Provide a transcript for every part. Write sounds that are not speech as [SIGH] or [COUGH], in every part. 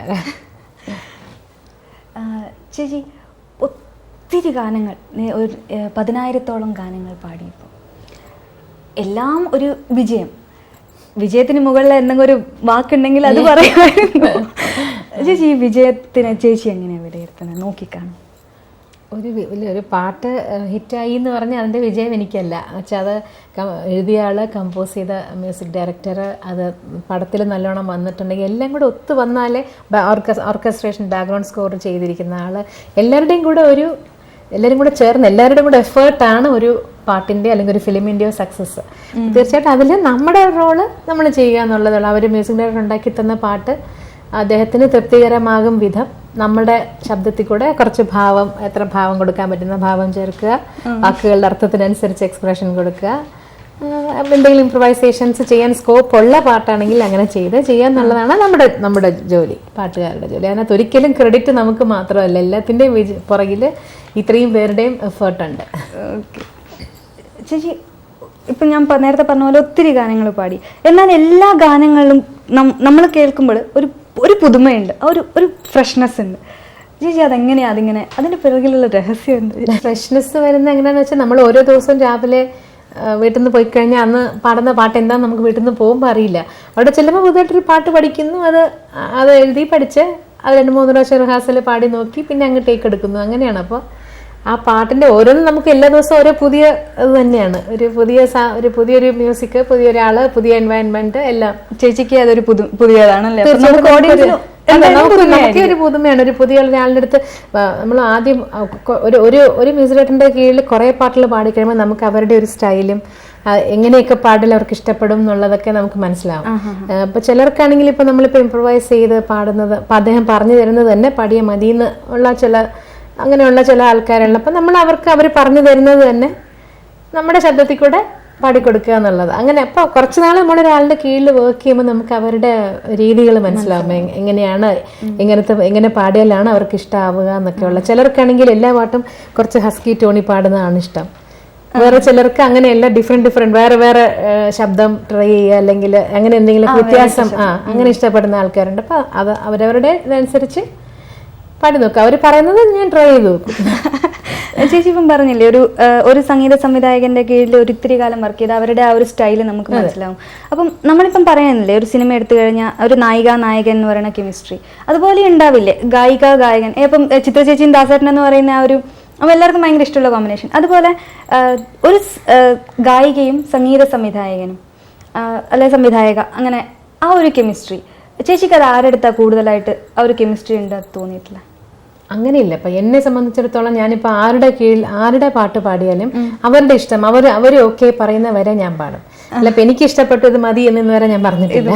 ആൾക്കാരാണ് ആ, ചേച്ചി ഒത്തിരി ഗാനങ്ങൾ ഒരു പതിനായിരത്തോളം ഗാനങ്ങൾ പാടിയപ്പോൾ എല്ലാം ഒരു വിജയം. വിജയത്തിന് മുകളിൽ എന്തെങ്കിലും ഒരു വാക്കുണ്ടെങ്കിൽ അത് [LAUGHS] പറയുമായിരുന്നു. ചേച്ചി ഈ വിജയത്തിനെ ചേച്ചി എങ്ങനെയാണ് വിലയിരുത്തുന്നത്? നോക്കിക്കാണും. ഒരു ഒരു പാട്ട് ഹിറ്റായി എന്ന് പറഞ്ഞാൽ അതിന്റെ വിജയം എനിക്കല്ല. വെച്ചാൽ അത് എഴുതിയ ആൾ കമ്പോസ് ചെയ്ത മ്യൂസിക് ഡയറക്ടർ അത് പടത്തിൽ നല്ലോണം വന്നിട്ടുണ്ടെങ്കിൽ എല്ലാം കൂടെ ഒത്തു വന്നാലേ ഓർക്കസ്ട്രേഷൻ ബാക്ക്ഗ്രൗണ്ട് സ്കോർ ചെയ്തിരിക്കുന്ന ആൾ എല്ലാവരുടെയും കൂടെ ഒരു എല്ലാവരും കൂടെ ചേർന്ന് എല്ലാവരുടെയും കൂടെ എഫേർട്ടാണ് ഒരു പാട്ടിന്റെ അല്ലെങ്കിൽ ഒരു ഫിലിമിന്റെയോ സക്സസ് തീർച്ചയായിട്ടും അതിൽ നമ്മുടെ റോൾ നമ്മൾ ചെയ്യുക എന്നുള്ളതുള്ളൂ അവർ മ്യൂസിക് ഡയറക്ടർ ഉണ്ടാക്കി തന്ന പാട്ട് അദ്ദേഹത്തിന് തൃപ്തികരമാകും വിധം നമ്മുടെ ശബ്ദത്തിൽ കൂടെ കുറച്ച് ഭാവം എത്ര ഭാവം കൊടുക്കാൻ പറ്റുന്ന ഭാവം ചേർക്കുക. വാക്കുകളുടെ അർത്ഥത്തിനനുസരിച്ച് എക്സ്പ്രഷൻ കൊടുക്കുക. എന്തെങ്കിലും ഇംപ്രവൈസേഷൻസ് ചെയ്യാൻ സ്കോപ്പ് ഉള്ള പാട്ടാണെങ്കിൽ അങ്ങനെ ചെയ്ത് ചെയ്യുക എന്നുള്ളതാണ് നമ്മുടെ നമ്മുടെ ജോലി പാട്ടുകാരുടെ ജോലി. അതിനകത്ത് ഒരിക്കലും ക്രെഡിറ്റ് നമുക്ക് മാത്രമല്ല എല്ലാത്തിന്റെയും വിജ പുറകിൽ ഇത്രയും പേരുടെയും എഫേർട്ട് ഉണ്ട്. ഓക്കെ ചേച്ചി ഇപ്പം ഞാൻ നേരത്തെ പറഞ്ഞ പോലെ ഒത്തിരി ഗാനങ്ങൾ പാടി. എന്നാൽ എല്ലാ ഗാനങ്ങളിലും നമ്മൾ കേൾക്കുമ്പോൾ ഒരു ഒരു പുതുമയുണ്ട് ആ ഒരു ഒരു ഫ്രഷ്നെസ് ഉണ്ട്. ചേച്ചി അതെങ്ങനെയാ? അതിങ്ങനെ അതിന്റെ പിറകിലുള്ള രഹസ്യം എന്ത്? ഫ്രഷ്നെസ് വരുന്ന എങ്ങനെയാണെന്ന് വെച്ചാൽ നമ്മൾ ഓരോ ദിവസവും രാവിലെ വീട്ടിൽ നിന്ന് പോയി കഴിഞ്ഞാൽ അന്ന് പാടുന്ന പാട്ട് എന്താന്ന് നമുക്ക് വീട്ടിൽ നിന്ന് പോകുമ്പോൾ അറിയില്ല. അവിടെ ചെല്ലുമ്പോൾ പുതുതായിട്ടൊരു പാട്ട് പഠിക്കുന്നു അത് അത് എഴുതി പഠിച്ച് അത് രണ്ട് മൂന്ന് പ്രാവശ്യം റിഹേഴ്സൽ പാടി നോക്കി പിന്നെ അങ്ങ് ടേക്ക് എടുക്കുന്നു. അങ്ങനെയാണ് അപ്പോൾ ആ പാട്ടിന്റെ ഓരോന്നും നമുക്ക് എല്ലാ ദിവസവും ഓരോ പുതിയ ഇത് തന്നെയാണ്. ഒരു പുതിയ ഒരു പുതിയൊരു മ്യൂസിക് പുതിയൊരാൾ പുതിയ എൻവയൺമെന്റ് എല്ലാം. ചേച്ചിക്ക് അതൊരു പുതിയതാണ് പുതിയതാണല്ലേ? നമുക്ക് ഒരു പുതുമയാണ്. ഒരു പുതിയ ഒരാളുടെ അടുത്ത് നമ്മൾ ആദ്യം ഒരു ഒരു ഒരു മ്യൂസിക് ഡയറക്ടറിന്റെ കീഴിൽ കുറെ പാട്ടുകൾ പാടിക്കഴിയുമ്പോൾ നമുക്ക് അവരുടെ ഒരു സ്റ്റൈലും എങ്ങനെയൊക്കെ പാടിൽ അവർക്ക് ഇഷ്ടപ്പെടും എന്നുള്ളതൊക്കെ നമുക്ക് മനസ്സിലാവും. അപ്പൊ ചിലർക്കാണെങ്കിൽ ഇപ്പൊ നമ്മളിപ്പോ ഇംപ്രവൈസ് ചെയ്ത് പാടുന്നത് അപ്പൊ അദ്ദേഹം പറഞ്ഞു തരുന്നത് തന്നെ പാടിയ മതിയെന്ന് ഉള്ള ചില അങ്ങനെയുള്ള ചില ആൾക്കാരുള്ള അപ്പം നമ്മൾ അവർക്ക് അവർ പറഞ്ഞു തരുന്നത് തന്നെ നമ്മുടെ ശബ്ദത്തിൽ കൂടെ പാടിക്കൊടുക്കുക എന്നുള്ളത്. അങ്ങനെ അപ്പോൾ കുറച്ച് നാൾ നമ്മൾ ഒരാളുടെ കീഴിൽ വർക്ക് ചെയ്യുമ്പോൾ നമുക്ക് അവരുടെ രീതികൾ മനസ്സിലാവും. എങ്ങനെയാണ് എങ്ങനത്തെ എങ്ങനെ പാടിയാലാണ് അവർക്ക് ഇഷ്ടമാവുക എന്നൊക്കെയുള്ള. ചിലർക്കാണെങ്കിൽ എല്ലാ പാട്ടും കുറച്ച് ഹസ്കി ടോണി പാടുന്നതാണ് ഇഷ്ടം. വേറെ ചിലർക്ക് അങ്ങനെയല്ല ഡിഫറെന്റ് ഡിഫറെന്റ് വേറെ വേറെ ശബ്ദം ട്രൈ ചെയ്യുക അല്ലെങ്കിൽ അങ്ങനെ എന്തെങ്കിലും വ്യത്യാസം ആ അങ്ങനെ ഇഷ്ടപ്പെടുന്ന ആൾക്കാരുണ്ട്. അപ്പോൾ അത് അവരവരുടെ ഇതനുസരിച്ച് പാടി നോക്കുക അവർ പറയുന്നത് ഞാൻ ട്രൈ ചെയ്ത്. നോക്കും ചേച്ചി ഇപ്പം പറഞ്ഞില്ലേ ഒരു ഒരു സംഗീത സംവിധായകന്റെ കീഴിൽ ഒരു ഇത്തിരി കാലം വർക്ക് ചെയ്ത് അവരുടെ ആ ഒരു സ്റ്റൈൽ നമുക്ക് മനസ്സിലാവും. അപ്പം നമ്മളിപ്പം പറയുന്നില്ലേ ഒരു സിനിമ എടുത്തു കഴിഞ്ഞാൽ ഒരു നായിക നായകൻ എന്ന് പറയുന്ന കെമിസ്ട്രി അതുപോലെ ഉണ്ടാവില്ലേ ഗായിക ഗായകൻ. ഇപ്പം ചിത്ര ചേച്ചിയും ദാസേട്ടൻ എന്ന് പറയുന്ന ആ ഒരു അപ്പം എല്ലാവർക്കും ഭയങ്കര ഇഷ്ടമുള്ള കോമ്പിനേഷൻ അതുപോലെ ഒരു ഗായികയും സംഗീത സംവിധായകനും അല്ലെ സംവിധായക അങ്ങനെ ആ ഒരു കെമിസ്ട്രി ചേച്ചിക്ക് അത് ആരെടുത്താ കൂടുതലായിട്ട് ആ ഒരു കെമിസ്ട്രി ഉണ്ട് തോന്നിയിട്ടില്ല അങ്ങനെയില്ല. ഇപ്പൊ എന്നെ സംബന്ധിച്ചിടത്തോളം ഞാനിപ്പോ ആരുടെ കീഴിൽ ആരുടെ പാട്ട് പാടിയാലും അവരുടെ ഇഷ്ടം അവർ അവർ ഓക്കെ പറയുന്ന വരെ ഞാൻ പാടും. അല്ല ഇപ്പൊ എനിക്ക് ഇഷ്ടപ്പെട്ടത് മതി എന്ന് വരെ ഞാൻ പറഞ്ഞിട്ടില്ല.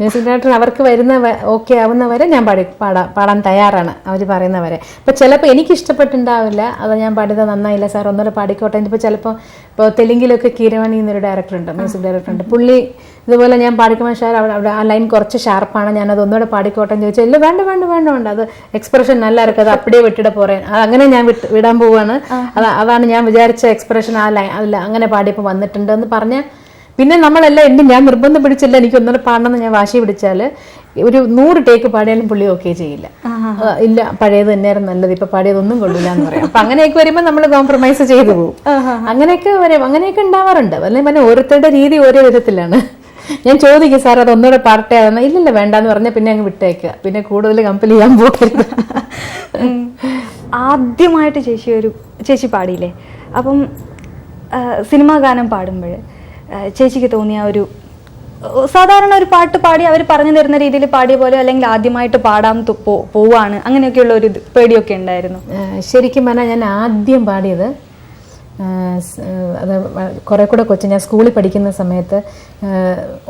മ്യൂസിക് ഡയറക്ടർ അവർക്ക് വരുന്ന ഓക്കെ ആവുന്ന വരെ ഞാൻ പാടി പാടാ പാടാൻ തയ്യാറാണ് അവർ പറയുന്ന വരെ. ഇപ്പൊ ചിലപ്പോൾ എനിക്ക് ഇഷ്ടപ്പെട്ടുണ്ടാവില്ല അത് ഞാൻ പാടിയത് നന്നായില്ല സാർ ഒന്നുകൂടെ പാടിക്കോട്ടെ. ഇപ്പൊ ചിലപ്പോൾ ഇപ്പോൾ തെലുങ്കിലൊക്കെ കീരവാണി എന്നൊരു ഡയറക്ടർ ഉണ്ട് മ്യൂസിക് ഡയറക്ടർ ഉണ്ട് പുള്ളി ഇതുപോലെ ഞാൻ പാടിക്കുമ്പോൾ ഷാർ അവിടെ അവിടെ ആ ലൈൻ കുറച്ച് ഷാർപ്പാണ് ഞാൻ അത് ഒന്നുകൂടെ പാടിക്കോട്ടെ എന്ന് ചോദിച്ചാൽ ഇല്ല വേണ്ട വേണ്ട വേണ്ട വേണ്ട. അത് എക്സ്പ്രഷൻ നല്ല ഇറക്കും. അത് അപ്പടിയെ വിട്ടിട അത് അങ്ങനെ ഞാൻ വിട്ട് വിടാൻ പോവാണ്. അത് അതാണ് ഞാൻ വിചാരിച്ച എക്സ്പ്രഷൻ ആ ലൈൻ അല്ല അങ്ങനെ പാടിയപ്പോൾ വന്നിട്ടുണ്ട് എന്ന് പറഞ്ഞ പിന്നെ നമ്മളെല്ലാം എന്നെ ഞാൻ നിർബന്ധം പിടിച്ചില്ല. എനിക്ക് ഒന്നുകൂടെ പാടണമെന്ന് ഞാൻ വാശി പിടിച്ചാൽ ഒരു നൂറ് ടേക്ക് പാടിയാലും പുള്ളി ഓക്കെ ചെയ്യില്ല. ഇല്ല പഴയത് തന്നെയായിരുന്നു നല്ലത്. ഇപ്പൊ പഴയതൊന്നും കൊള്ളില്ല എന്ന് പറയാം. അപ്പൊ അങ്ങനെയൊക്കെ വരുമ്പോൾ നമ്മൾ കോംപ്രമൈസ് ചെയ്തു പോകും. അങ്ങനെയൊക്കെ വരും. അങ്ങനെയൊക്കെ ഉണ്ടാവാറുണ്ട്. അല്ലെങ്കിൽ പിന്നെ ഓരോരുത്തരുടെ രീതി ഓരോ വിധത്തിലാണ്. ഞാൻ ചോദിക്കും സാർ അത് ഒന്നുകൂടെ പാടട്ടെ എന്ന് ഇല്ലില്ല വേണ്ടെന്ന് പറഞ്ഞാൽ പിന്നെ അങ്ങ് വിട്ടേക്കുക പിന്നെ കൂടുതൽ കമ്പനി ചെയ്യാൻ പോകരുത്. ആദ്യമായിട്ട് ചേച്ചി ഒരു ചേച്ചി പാടിയില്ലേ? അപ്പം സിനിമാ ഗാനം പാടുമ്പോൾ ചേച്ചിക്ക് തോന്നിയ ഒരു സാധാരണ ഒരു പാട്ട് പാടി അവർ പറഞ്ഞു തരുന്ന രീതിയിൽ പാടിയ പോലെ അല്ലെങ്കിൽ ആദ്യമായിട്ട് പാടാൻ പോവാണ് അങ്ങനെയൊക്കെയുള്ള ഒരു പേടിയൊക്കെ ഉണ്ടായിരുന്നു. ശരിക്കും പറഞ്ഞാൽ ഞാൻ ആദ്യം പാടിയത് അത് കുറേ കൂടെ കൊച്ചു. ഞാൻ സ്കൂളിൽ പഠിക്കുന്ന സമയത്ത്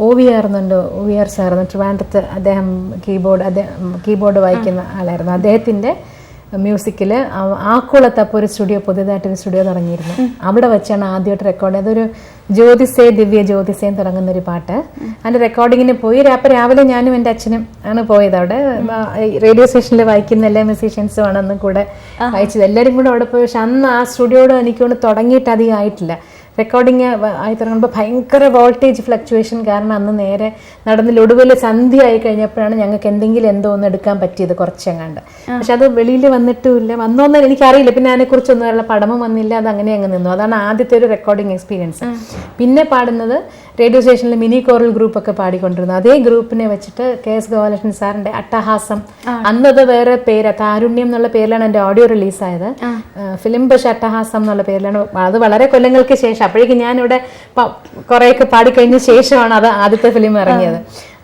ഒ വി ആർ എന്നുണ്ട് ഒ വി ആർ സാറെന്ന് ട്രിവാൻഡ്രത്ത് അദ്ദേഹം കീബോർഡ് അദ്ദേഹം കീബോർഡ് വായിക്കുന്ന ആളായിരുന്നു. അദ്ദേഹത്തിന്റെ മ്യൂസിക്കിൽ ആക്കുളത്തപ്പോൾ ഒരു സ്റ്റുഡിയോ പുതിയതായിട്ടൊരു സ്റ്റുഡിയോ തുടങ്ങിയിരുന്നു. അവിടെ വെച്ചാണ് ആദ്യമായിട്ട് റെക്കോർഡ് അതൊരു ജ്യോതിസേ ദിവ്യ ജ്യോതിസേം തുടങ്ങുന്ന ഒരു പാട്ട്. അതിന്റെ റെക്കോർഡിങ്ങിന് പോയി. അപ്പം രാവിലെ ഞാനും എന്റെ അച്ഛനും ആണ് പോയത് അവിടെ. റേഡിയോ സ്റ്റേഷനിൽ വായിക്കുന്ന എല്ലാ മ്യൂസീഷ്യൻസും ആണ് അന്ന് കൂടെ വായിച്ചത്. എല്ലാവരും കൂടെ അവിടെ പോയി പക്ഷെ അന്ന് ആ സ്റ്റുഡിയോട് എനിക്കൊണ്ട് തുടങ്ങിയിട്ട് അധികം ആയിട്ടില്ല. റെക്കോർഡിങ് ആയി തുടങ്ങുമ്പോൾ ഭയങ്കര വോൾട്ടേജ് ഫ്ലക്ച്വേഷൻ കാരണം അന്ന് നേരെ നടന്ന് ഒടുവിൽ സന്ധ്യ ആയി കഴിഞ്ഞപ്പോഴാണ് ഞങ്ങൾക്ക് എന്തെങ്കിലും എന്തോ ഒന്ന് എടുക്കാൻ പറ്റിയത് കുറച്ചെങ്ങാണ്ട്. പക്ഷെ അത് വെളിയിൽ വന്നിട്ടുമില്ല. വന്നോന്ന് എനിക്കറിയില്ല. പിന്നെ അതിനെക്കുറിച്ചൊന്നും ഉള്ള പടമും വന്നില്ല. അത് അങ്ങനെ അങ്ങ് നിന്നു. അതാണ് ആദ്യത്തെ ഒരു റെക്കോർഡിങ് എക്സ്പീരിയൻസ് പിന്നെ പാടുന്നത് റേഡിയോ സ്റ്റേഷനിൽ മിനി കോറൽ ഗ്രൂപ്പ് ഒക്കെ പാടിക്കൊണ്ടിരുന്നു. അതേ ഗ്രൂപ്പിനെ വെച്ചിട്ട് കെ എസ് ഗോപാലകൃഷ്ണൻ സാറിന്റെ അട്ടഹാസം. അന്നത് വേറെ പേര് താരുണ്യം എന്നുള്ള പേരിലാണ് എന്റെ ഓഡിയോ റിലീസായത് ഫിലിം പക്ഷെ അട്ടഹാസം എന്നുള്ള പേരിലാണ്. അത് വളരെ കൊല്ലങ്ങൾക്ക് ശേഷം അപ്പോഴേക്കും ഞാനിവിടെ കുറേയൊക്കെ പാടിക്കഴിഞ്ഞ ശേഷമാണ് അത് ആദ്യത്തെ ഫിലിം ഇറങ്ങിയത്.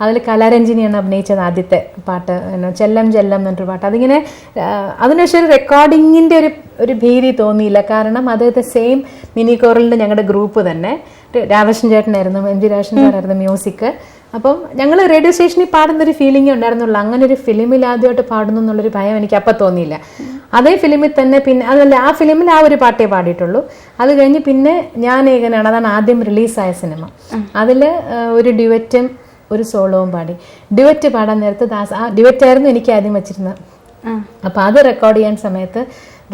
അതിൽ കലാരഞ്ജിനിയാണ് അഭിനയിച്ചത് ആദ്യത്തെ പാട്ട്. ചെല്ലം ചെല്ലം എന്നൊരു പാട്ട്. അതിങ്ങനെ അതിനുശേഷം അതിന് പക്ഷേ ഒരു റെക്കോർഡിങ്ങിന്റെ ഒരു ഒരു ഭീതി തോന്നിയില്ല. കാരണം അദ്ദേഹത്തെ സെയിം മിനി കോറലിന്റെ ഞങ്ങളുടെ ഗ്രൂപ്പ് തന്നെ. രാമകൃഷ്ണൻ ചേട്ടനായിരുന്നു എം ജി രാവശൻ സാറായിരുന്നു മ്യൂസിക് അപ്പം ഞങ്ങൾ റേഡിയോ സ്റ്റേഷനിൽ പാടുന്ന ഒരു ഫീലിംഗ് ഉണ്ടായിരുന്നുള്ളൂ. അങ്ങനെ ഒരു ഫിലിമിൽ ആദ്യമായിട്ട് പാടുന്നു എന്നുള്ളൊരു ഭയം എനിക്ക് അപ്പം തോന്നിയില്ല. അതേ ഫിലിമിൽ തന്നെ പിന്നെ അതല്ല ആ ഫിലിമിൽ ആ ഒരു പാട്ടേ പാടിയിട്ടുള്ളൂ. അത് കഴിഞ്ഞ് പിന്നെ ഞാൻ ഏകനാണ് അതാണ് ആദ്യം റിലീസായ സിനിമ അതിൽ ഒരു ഡ്യുവറ്റും ഒരു സോളോവും പാടി. ഡ്യുവറ്റ് പാടാൻ നേരത്ത് ദാസ് ആ ഡ്യുവറ്റ് ആയിരുന്നു എനിക്ക് ആദ്യം വെച്ചിരുന്നത്. അപ്പോൾ അത് റെക്കോർഡ് ചെയ്യാൻ സമയത്ത്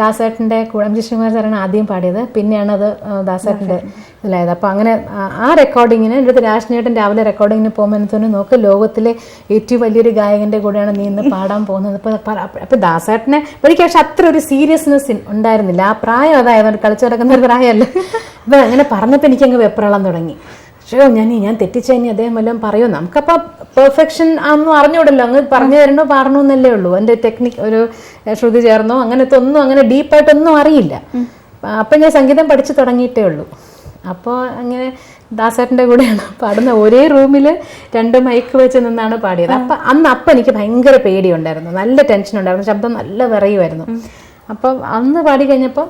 ദാസേട്ടന്റെ കുഴം ശ്രീകുമാർ സാറാണ് ആദ്യം പാടിയത്. പിന്നെയാണ് അത് ദാസേട്ടന്റെ ഇതിലായത് അപ്പോൾ അങ്ങനെ ആ- റെക്കോർഡിങ്ങിന് എന്റെ അടുത്ത് രാഷ്ട്രീയേട്ടൻ രാവിലെ റെക്കോർഡിങ്ങിന് പോകുമ്പോൾ എനിക്ക് തോന്നുന്നു നോക്ക് ലോകത്തിലെ ഏറ്റവും വലിയൊരു ഗായകന്റെ കൂടെയാണ് നീ ഇന്ന് പാടാൻ പോകുന്നത്. ഇപ്പോൾ അപ്പോൾ ദാസേട്ടനെ എനിക്ക് പക്ഷെ അത്ര ഒരു സീരിയസ്നെസ് ഉണ്ടായിരുന്നില്ല. ആ പ്രായം അതായത് കളിച്ചു നടക്കുന്ന ഒരു പ്രായമല്ല. അപ്പോൾ അങ്ങനെ പറഞ്ഞപ്പോൾ എനിക്കങ്ങ് വെപ്രളം തുടങ്ങി. പക്ഷേ ഞാൻ ഞാൻ തെറ്റിച്ച് കഴിഞ്ഞാൽ അദ്ദേഹം വല്ലതും പറയുമോ നമുക്കപ്പോൾ പെർഫെക്ഷൻ ആണെന്ന് അറിഞ്ഞൂടല്ലോ. അങ്ങ് പറഞ്ഞു തരണോ പാടണോ എന്നല്ലേ ഉള്ളൂ. എന്റെ ടെക്നിക് ഒരു ശ്രുതി ചേർന്നോ അങ്ങനത്തെ ഒന്നും അങ്ങനെ ഡീപ്പായിട്ടൊന്നും അറിയില്ല. അപ്പം ഞാൻ സംഗീതം പഠിച്ചു തുടങ്ങിയിട്ടേ ഉള്ളൂ. അപ്പോൾ അങ്ങനെ ദാസേട്ടന്റെ കൂടെയാണ് പാടുന്ന ഒരേ റൂമിൽ രണ്ട് മൈക്ക് വെച്ച് നിന്നാണ് പാടിയത്. അപ്പം അന്ന് അപ്പം എനിക്ക് ഭയങ്കര പേടിയുണ്ടായിരുന്നു. നല്ല ടെൻഷൻ ഉണ്ടായിരുന്നു. ശബ്ദം നല്ല വിറയുമായിരുന്നു. അപ്പം അന്ന് പാടി കഴിഞ്ഞപ്പം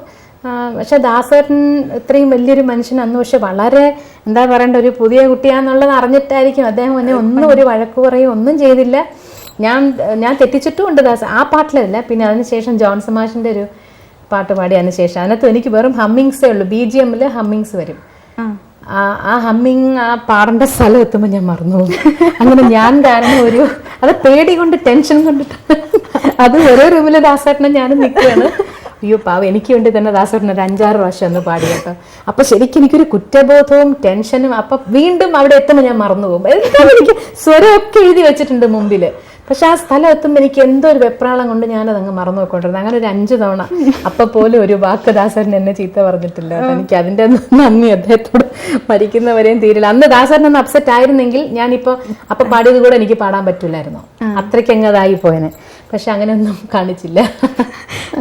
പക്ഷേ ദാസേട്ടൻ ഇത്രയും വലിയൊരു മനുഷ്യൻ അന്ന് പക്ഷെ വളരെ എന്താ പറയണ്ട ഒരു പുതിയ കുട്ടിയാന്നുള്ളത് അറിഞ്ഞിട്ടായിരിക്കും. അദ്ദേഹം എന്നെ ഒന്നും ഒരു വഴക്ക് പറയും ഒന്നും ചെയ്തില്ല. ഞാൻ ഞാൻ തെറ്റിച്ചിട്ടും ഉണ്ട് ദാസ്. ആ പാട്ടിലല്ല. പിന്നെ അതിനുശേഷം ജോൺ സമാഷിന്റെ ഒരു പാട്ട് പാടി അതിന് ശേഷം. അതിനകത്ത് എനിക്ക് വെറും ഹമ്മിങ്സേ ഉള്ളൂ. ബി ജി എമ്മിൽ ഹമ്മിങ്സ് വരും. ആ. ഹമ്മിങ് ആ പാടേണ്ട സ്ഥലം എത്തുമ്പോൾ ഞാൻ മറന്നു അങ്ങനെ ഞാൻ കാരണം ഒരു അത് പേടി കൊണ്ട് ടെൻഷൻ കൊണ്ടിട്ട് അത് ഓരോ റൂമിൽ ദാസേട്ടനെ ഞാനും നിൽക്കുകയാണ്. അയ്യോ പാവ എനിക്ക് വേണ്ടി തന്നെ ദാസേട്ടൻ ഒരു അഞ്ചാറ് പ്രാവശ്യം ഒന്ന് പാടി കേട്ടോ. അപ്പൊ ശരിക്കും എനിക്കൊരു കുറ്റബോധവും ടെൻഷനും അപ്പൊ വീണ്ടും അവിടെ എത്തുമ്പോൾ ഞാൻ മറന്നു പോകും എനിക്ക് സ്വരമൊക്കെ എഴുതി വെച്ചിട്ടുണ്ട് മുമ്പിൽ പക്ഷെ ആ സ്ഥലം എത്തുമ്പോൾ എനിക്ക് എന്തോ ഒരു വെപ്രാളം കൊണ്ട് ഞാനത് അങ്ങ് മറന്നു പോയിക്കൊണ്ടിരുന്നത് അങ്ങനെ ഒരു അഞ്ചു തവണ അപ്പൊ പോലും ഒരു വാക്ക് എന്നെ ചീത്ത പറഞ്ഞിട്ടില്ല. എനിക്ക് അതിന്റെ നന്ദി അദ്ദേഹത്തോട് മരിക്കുന്നവരെയും തീരില്ല. അന്ന് ദാസരൻ ഒന്ന് അപ്സെറ്റ് ആയിരുന്നെങ്കിൽ ഞാനിപ്പോ അപ്പൊ പാടിയത് കൂടെ എനിക്ക് പാടാൻ പറ്റില്ലായിരുന്നു. അത്രയ്ക്ക് അങ്ങ് അതായി പോയനെ. പക്ഷെ അങ്ങനെയൊന്നും കാണിച്ചില്ല.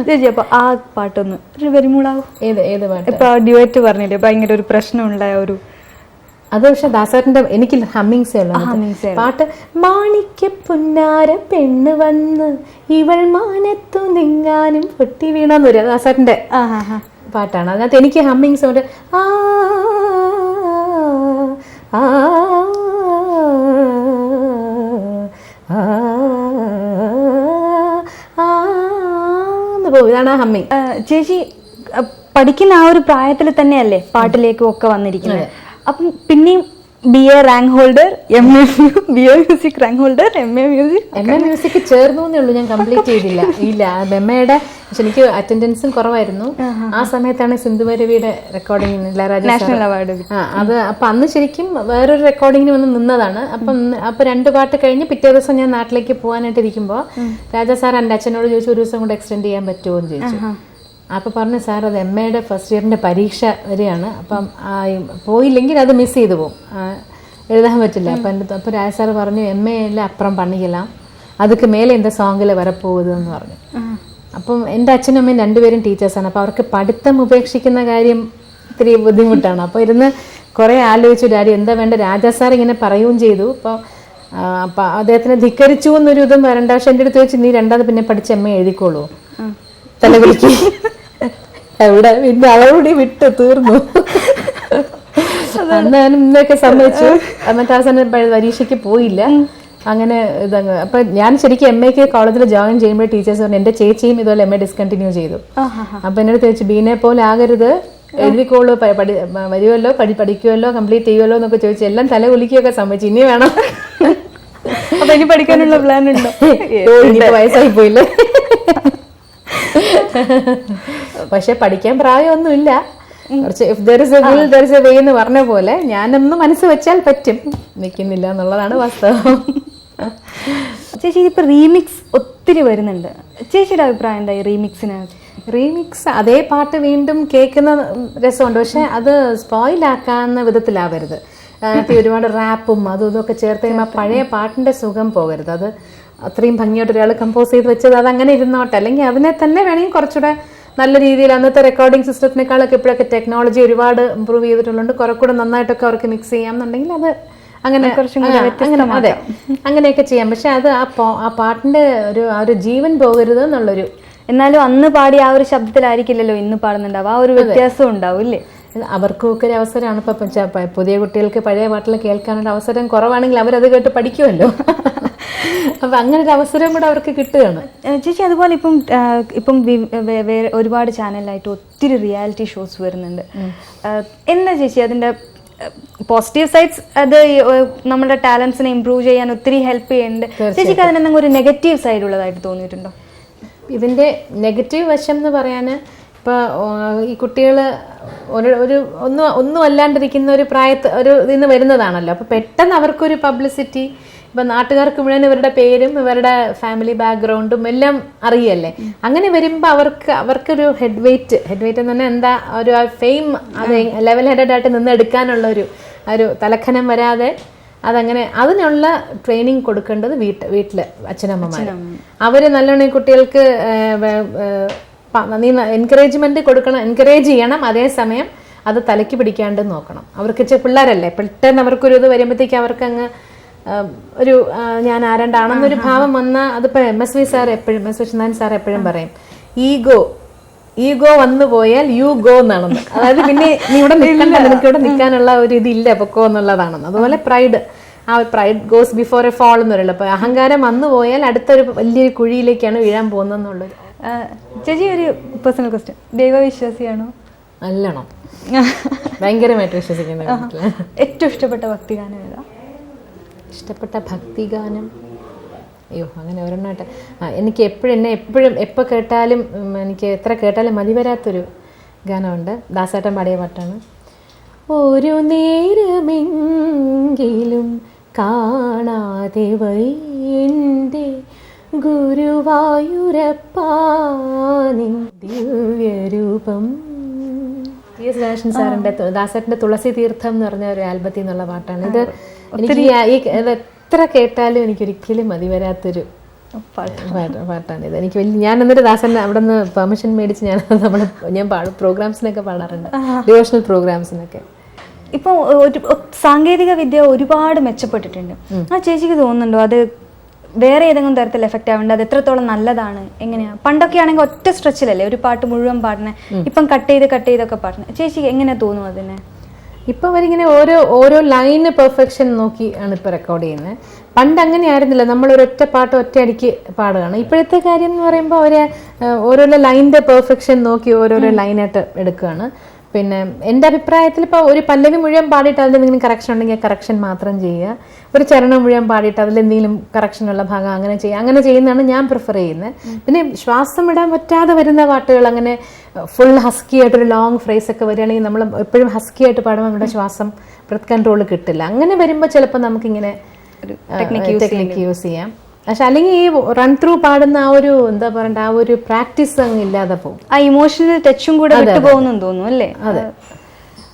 ചേച്ചി അപ്പൊ ആ പാട്ടൊന്ന് ഒരു വരുമൂളാവും? ഏത് ഏത് പാട്ട്? ഇപ്പൊ ഡ്യുവറ്റ് പറഞ്ഞില്ലേ? ഭയങ്കര ഒരു പ്രശ്നമുണ്ടായ ഒരു അത് പക്ഷെ ദാസേട്ടന്റെ എനിക്ക് ഹമ്മിങ്സേ ഉള്ളൂ പാട്ട് മാണിക്യ പുന്നാര പെണ്ണ് വന്ന് ഇവൾ മാനത്തു നിങ്ങാനും പൊട്ടി വീണെന്ന് വരും ദാസേട്ടന്റെ പാട്ടാണ്. അതിനകത്ത് എനിക്ക് ഹമ്മിങ്സ് ഉണ്ട് ആ ആ, പോകും ഇതാണ് ആ ഹമ്മിങ്. ചേച്ചി പഠിക്കുന്ന ആ ഒരു പ്രായത്തിൽ തന്നെയല്ലേ പാട്ടിലേക്കും ഒക്കെ വന്നിരിക്കുന്നത്? അപ്പം പിന്നെയും B A rank holder M A B A music rank holder M A music M A music ചേർന്നു എന്നേ ഉള്ളൂ ഞാൻ കംപ്ലീറ്റ് ചെയ്തില്ല. ഇല്ല എം എയുടെ പക്ഷെ എനിക്ക് അറ്റൻഡൻസും കുറവായിരുന്നു. ആ സമയത്താണ് സിന്ധുവരവിയുടെ റെക്കോർഡിംഗ് നാഷണൽ അവാർഡ് ആ അത് അപ്പൊ അന്ന് ശരിക്കും വേറൊരു റെക്കോർഡിങ്ങിന് വന്ന് നിന്നതാണ്. അപ്പം അപ്പൊ രണ്ട് പാട്ട് കഴിഞ്ഞ് പിറ്റേ ദിവസം ഞാൻ നാട്ടിലേക്ക് പോകാനായിട്ട് ഇരിക്കുമ്പോൾ രാജാ സാർ എന്റെ അച്ഛനോട് ചോദിച്ചു ഒരു ദിവസം കൂടെ എക്സ്റ്റെൻഡ് ചെയ്യാൻ പറ്റുമോ? എന്ന് ചോദിച്ചു. അപ്പൊ പറഞ്ഞു സാർ അത് എം എയുടെ ഫസ്റ്റ് ഇയറിന്റെ പരീക്ഷ വരെയാണ്. അപ്പം പോയില്ലെങ്കിൽ അത് മിസ് ചെയ്തു പോകും എഴുതാൻ പറ്റില്ല. അപ്പം എന്റെ അപ്പോൾ രാജ സാർ പറഞ്ഞു എം എ എല്ലാം അപ്പുറം പണിക്കലാം അതുക്ക് മേലെ എന്റെ സോങ്ങിൽ വരപ്പോകുതെന്ന് പറഞ്ഞു. അപ്പം എന്റെ അച്ഛനും അമ്മയും രണ്ടുപേരും ടീച്ചേഴ്സാണ് അപ്പോൾ അവർക്ക് പഠിത്തം ഉപേക്ഷിക്കുന്ന കാര്യം ഇത്തിരി ബുദ്ധിമുട്ടാണ്. അപ്പോൾ ഇരുന്ന് കുറേ ആലോചിച്ചു. ഡാഡി എന്താ വേണ്ട? രാജാ സാർ ഇങ്ങനെ പറയുകയും ചെയ്തു. അപ്പോൾ അപ്പം അദ്ദേഹത്തിനെ ധിക്കരിച്ചു എന്നൊരു ഇതും വരണ്ട. പക്ഷെ എന്റെ അടുത്ത് വെച്ച് നീ രണ്ടാമത് പിന്നെ പഠിച്ച എ എഴുതിക്കോളൂ. തലകുലിക്ക് [LAUGHS] എവിടെ? പിന്നെ അവളോടി വിട്ട് തീർന്നു. അന്ന് ഞാൻ ഇന്നൊക്കെ സമ്മതിച്ചു എന്നിട്ട് അവസാനം പരീക്ഷയ്ക്ക് പോയില്ല. അങ്ങനെ ഇതങ്ങ് അപ്പൊ ഞാൻ ശരിക്കും എം എക്ക് കോളേജിൽ ജോയിൻ ചെയ്യുമ്പോൾ ടീച്ചേഴ്സ് പറഞ്ഞു എന്റെ ചേച്ചിയും ഇതുപോലെ എം എ ഡിസ്കണ്ടിന്യൂ ചെയ്തു. അപ്പൊ എന്നോട് ചോദിച്ചു ബീനെ പോലെ ആകരുത്. എഴുതിക്കോളൂ പഠി വരുമല്ലോ പഠി പഠിക്കുമല്ലോ കംപ്ലീറ്റ് ചെയ്യുമല്ലോ എന്നൊക്കെ ചോദിച്ചു. എല്ലാം തല കുലിക്കുകയൊക്കെ സമ്മതിച്ചു. ഇനി വേണം. അപ്പൊ ഇനി പഠിക്കാനുള്ള പ്ലാൻ ഉണ്ടോ? ഇനി വയസ്സായി പോയില്ലേ. പക്ഷെ പഠിക്കാൻ പ്രായമൊന്നുമില്ല. കുറച്ച് if there is a will there is a way എന്ന് പറഞ്ഞ പോലെ ഞാനൊന്ന് മനസ്സ് വെച്ചാൽ പറ്റും. നിൽക്കുന്നില്ല എന്നുള്ളതാണ് വാസ്തവം. ചേച്ചി ഇപ്പൊ റീമിക്സ് ഒത്തിരി വരുന്നുണ്ട്. ചേച്ചിയുടെ അഭിപ്രായം എന്താ ഈ റീമിക്സിന് റീമിക്സ് അതേ പാട്ട് വീണ്ടും കേൾക്കുന്ന രസമുണ്ട്. പക്ഷെ അത് സ്പോയിലാക്കാവുന്ന വിധത്തിലാവരുത്. അതിനകത്ത് ഒരുപാട് റാപ്പും അതും ഇതൊക്കെ ചേർത്ത് കഴിയുമ്പോൾ പഴയ പാട്ടിന്റെ സുഖം പോകരുത്. അത് അത്രയും ഭംഗിയായിട്ട് ഒരാൾ കമ്പോസ് ചെയ്ത് വെച്ചത് അത് അങ്ങനെ ഇരുന്നോട്ടെ. അല്ലെങ്കിൽ അതിനെ തന്നെ വേണമെങ്കിൽ കുറച്ചുകൂടെ നല്ല രീതിയിൽ അന്നത്തെ റെക്കോർഡിംഗ് സിസ്റ്റത്തിനേക്കാളൊക്കെ ഇപ്പോഴൊക്കെ ടെക്നോളജി ഒരുപാട് ഇമ്പ്രൂവ് ചെയ്തിട്ടുള്ളതുകൊണ്ട് കുറെ കൂടെ നന്നായിട്ടൊക്കെ അവർക്ക് മിക്സ് ചെയ്യാമെന്നുണ്ടെങ്കിൽ അത് അങ്ങനെ അങ്ങനെ അതെ അങ്ങനെയൊക്കെ ചെയ്യാം. പക്ഷെ അത് ആ ആ പാട്ടിന്റെ ഒരു ആ ഒരു ജീവൻ പോകരുത് എന്നുള്ളൊരു എന്നാലും അന്ന് പാടി ആ ഒരു ശബ്ദത്തിലായിരിക്കില്ലല്ലോ ഇന്ന് പാടുന്നുണ്ടാവും ആ ഒരു വ്യത്യാസം ഉണ്ടാവും ഇല്ലേ? അവർക്കും ഒക്കെ ഒരു അവസരമാണ്. ഇപ്പൊ പുതിയ കുട്ടികൾക്ക് പഴയ പാട്ടിൽ കേൾക്കാനുള്ള അവസരം കുറവാണെങ്കിൽ അവരത് കേട്ട് പഠിക്കുമല്ലോ. അപ്പൊ അങ്ങനെ ഒരു അവസരം കൂടെ അവർക്ക് കിട്ടുകയാണ്. ചേച്ചി അതുപോലെ ഇപ്പം ഇപ്പം വേറെ ഒരുപാട് ചാനലായിട്ട് ഒത്തിരി റിയാലിറ്റി ഷോസ് വരുന്നുണ്ട്. എന്താ ചേച്ചി അതിന്റെ പോസിറ്റീവ് സൈഡ്സ് അത് നമ്മുടെ ടാലൻസിനെ ഇമ്പ്രൂവ് ചെയ്യാൻ ഒത്തിരി ഹെൽപ്പ് ചെയ്യുന്നുണ്ട്. ചേച്ചിക്ക് അതിനെന്തെങ്കിലും ഒരു നെഗറ്റീവ് സൈഡ് ഉള്ളതായിട്ട് തോന്നിയിട്ടുണ്ടോ? ഇതിന്റെ നെഗറ്റീവ് വശം എന്ന് പറയാൻ ഇപ്പൊ ഈ കുട്ടികൾ ഒരു ഒരു ഒന്നും ഒന്നും അല്ലാണ്ടിരിക്കുന്ന ഒരു പ്രായത്ത് ഒരു ഇതിൽ നിന്ന് വരുന്നതാണല്ലോ. അപ്പോൾ പെട്ടെന്ന് അവർക്കൊരു പബ്ലിസിറ്റി ഇപ്പൊ നാട്ടുകാർക്ക് മുഴുവൻ ഇവരുടെ പേരും ഇവരുടെ ഫാമിലി ബാക്ക്ഗ്രൗണ്ടും എല്ലാം അറിയല്ലേ? അങ്ങനെ വരുമ്പോൾ അവർക്ക് അവർക്കൊരു ഹെഡ് വെയിറ്റ് ഹെഡ് വെയിറ്റ് എന്ന് പറഞ്ഞാൽ എന്താ ഒരു ഫെയിം അത് ലെവൽ ഹെഡഡ് ആയിട്ട് നിന്ന് എടുക്കാനുള്ള ഒരു ഒരു തലഖനം വരാതെ അതങ്ങനെ അതിനുള്ള ട്രെയിനിങ് കൊടുക്കേണ്ടത് വീട്ട് വീട്ടിൽ അച്ഛനമ്മമാർ അവർ നല്ലോണം കുട്ടികൾക്ക് നീ എൻകറേജ്മെന്റ് കൊടുക്കണം എൻകറേജ് ചെയ്യണം അതേസമയം അത് തലയ്ക്ക് പിടിക്കാണ്ട് നോക്കണം. അവർക്ക് ഇച്ചിരി പിള്ളേരല്ലേ പെട്ടെന്ന് അവർക്കൊരു ഇത് വരുമ്പോഴത്തേക്ക് അവർക്ക് അങ്ങ് ആഹ്, ഒരു ഞാൻ ആരണ്ടാണെന്നൊരു ഭാവം വന്നാൽ അതിപ്പോ എം എസ് വി സാർ എപ്പോഴും എസ് വിശ്വനാഥൻ സാർ എപ്പോഴും പറയും ഈഗോ ഈഗോ വന്നു പോയാൽ യു ഗോ എന്നാണെന്ന്. അതായത് പിന്നെ നീ ഇവിടെ നിൽക്കണ്ട നിനക്ക് ഇവിടെ നിൽക്കാനുള്ള ഒരു ഇതില്ല പൊക്കോ എന്നുള്ളതാണെന്ന്. അതുപോലെ പ്രൈഡ് ആ pride goes before a fall എന്ന് പറയുള്ളൂ. അപ്പൊ അഹങ്കാരം വന്നു പോയാൽ അടുത്തൊരു വലിയൊരു കുഴിയിലേക്കാണ് വീഴാൻ പോകുന്നതെന്നുള്ളത് ചേച്ചി ഒരു പേഴ്സണൽ ക്വസ്റ്റ്യൻ ദൈവവിശ്വാസിയാണോ നല്ലോണം [LAUGHS] ഭയങ്കരമായിട്ട് വിശ്വസിക്കുന്ന കാര്യത്തിൽ. ഏറ്റവും ഇഷ്ടപ്പെട്ട ഭക്തി ഗാനം ഏതാ? ഇഷ്ടപ്പെട്ട ഭക്തിഗാനം? അയ്യോ അങ്ങനെ ഒരെണ്ണമായിട്ട് ആ എനിക്ക് എപ്പോഴും എന്നെ എപ്പോഴും എപ്പോൾ കേട്ടാലും എനിക്ക് എത്ര കേട്ടാലും മതി വരാത്തൊരു ഗാനമുണ്ട്. ദാസേട്ടൻ പാടിയ പാട്ടാണ്. ഒരു നേരമെങ്കിലും കാണാതെ വൈന്റെ ഗുരുവായൂരപ്പാനിൻ ദിവ്യരൂപം. ടി എസ് രാജൻ സാറിന്റെ തു- ദാസേട്ടന്റെ തുളസി തീർത്ഥം എന്ന് പറഞ്ഞ ഒരു ആൽബത്തിൽ നിന്നുള്ള പാട്ടാണ്. ഇത് ഈ എത്ര കേട്ടാലും എനിക്ക് ഒരിക്കലും മതി വരാത്തൊരു പാട്ടാണിത് എനിക്ക് വലിയ ഞാൻ എന്നിട്ട് ദാസൻ അവിടെ നിന്ന് പെർമിഷൻ മേടിച്ച് ഞാൻ [LAUGHS] നമ്മുടെ ഞാൻ പാടും പ്രോഗ്രാംസിനൊക്കെ പാടാറുണ്ട്. ഡിവോഷണൽ പ്രോഗ്രാംസിനൊക്കെ ഇപ്പൊ ഒരു സാങ്കേതിക വിദ്യ ഒരുപാട് മെച്ചപ്പെട്ടിട്ടുണ്ട്. ആ ചേച്ചിക്ക് തോന്നുന്നുണ്ടോ? അത് വേറെ ഏതെങ്കിലും തരത്തിൽ എഫക്റ്റ് ആവേണ്ട അത് എത്രത്തോളം നല്ലതാണ്? എങ്ങനെയാ? പണ്ടൊക്കെ ആണെങ്കിൽ ഒറ്റ സ്ട്രെച്ചിലല്ലേ ഒരു പാട്ട് മുഴുവൻ പാടുന്നത് ഇപ്പം കട്ട് ചെയ്ത് കട്ട് ചെയ്തൊക്കെ പാടുന്നത് ചേച്ചിക്ക് എങ്ങനെ തോന്നുന്നു അതിനെ? ഇപ്പൊ അവരിങ്ങനെ ഓരോ ഓരോ ലൈന് പെർഫെക്ഷൻ നോക്കി ആണ് ഇപ്പോൾ റെക്കോർഡ് ചെയ്യുന്നത്. പണ്ട് അങ്ങനെ ആയിരുന്നില്ല. നമ്മൾ ഒരൊറ്റ പാട്ട് ഒറ്റയടിക്ക് പാടുകയാണ്. ഇപ്പോഴത്തെ കാര്യം എന്ന് പറയുമ്പോൾ അവർ ഓരോരോ ലൈനിന്റെ പെർഫെക്ഷൻ നോക്കി ഓരോരോ ലൈനായിട്ട് എടുക്കുകയാണ്. പിന്നെ എന്റെ അഭിപ്രായത്തിൽ ഇപ്പോൾ ഒരു പല്ലവി മുഴുവൻ പാടിയിട്ട് അതിൽ എന്തെങ്കിലും കറക്ഷൻ ഉണ്ടെങ്കിൽ കറക്ഷൻ മാത്രം ചെയ്യുക. ഒരു ചരണം മുഴുവൻ പാടിയിട്ട് അതിൽ എന്തെങ്കിലും കറക്ഷനുള്ള ഭാഗം അങ്ങനെ ചെയ്യുക. അങ്ങനെ ചെയ്യുന്നതാണ് ഞാൻ പ്രിഫർ ചെയ്യുന്നത്. പിന്നെ ശ്വാസം ഇടാൻ പറ്റാതെ വരുന്ന പാട്ടുകൾ അങ്ങനെ ഫുൾ ഹസ്കി ആയിട്ട് ഒരു ലോങ് ഫ്രേസ് ഒക്കെ വരികയാണെങ്കിൽ നമ്മൾ എപ്പോഴും ഹസ്കി ആയിട്ട് പാടുമ്പോൾ നമ്മുടെ ശ്വാസം ബ്രത്ത് കൺട്രോൾ കിട്ടില്ല. അങ്ങനെ വരുമ്പോൾ ചിലപ്പോൾ നമുക്കിങ്ങനെ ടെക്നിക്ക് യൂസ് ചെയ്യാം. പക്ഷെ അല്ലെങ്കിൽ ഈ റൺ ത്രൂ പാടുന്ന ആ ഒരു എന്താ പറയണ്ട ആ ഒരു പ്രാക്ടീസ് അങ്ങ് ഇല്ലാതെ പോകും. ആ ഇമോഷണൽ ടച്ചും കൂടെ വിട്ടുപോകുന്നു തോന്നുന്നു അല്ലേ? അതെ.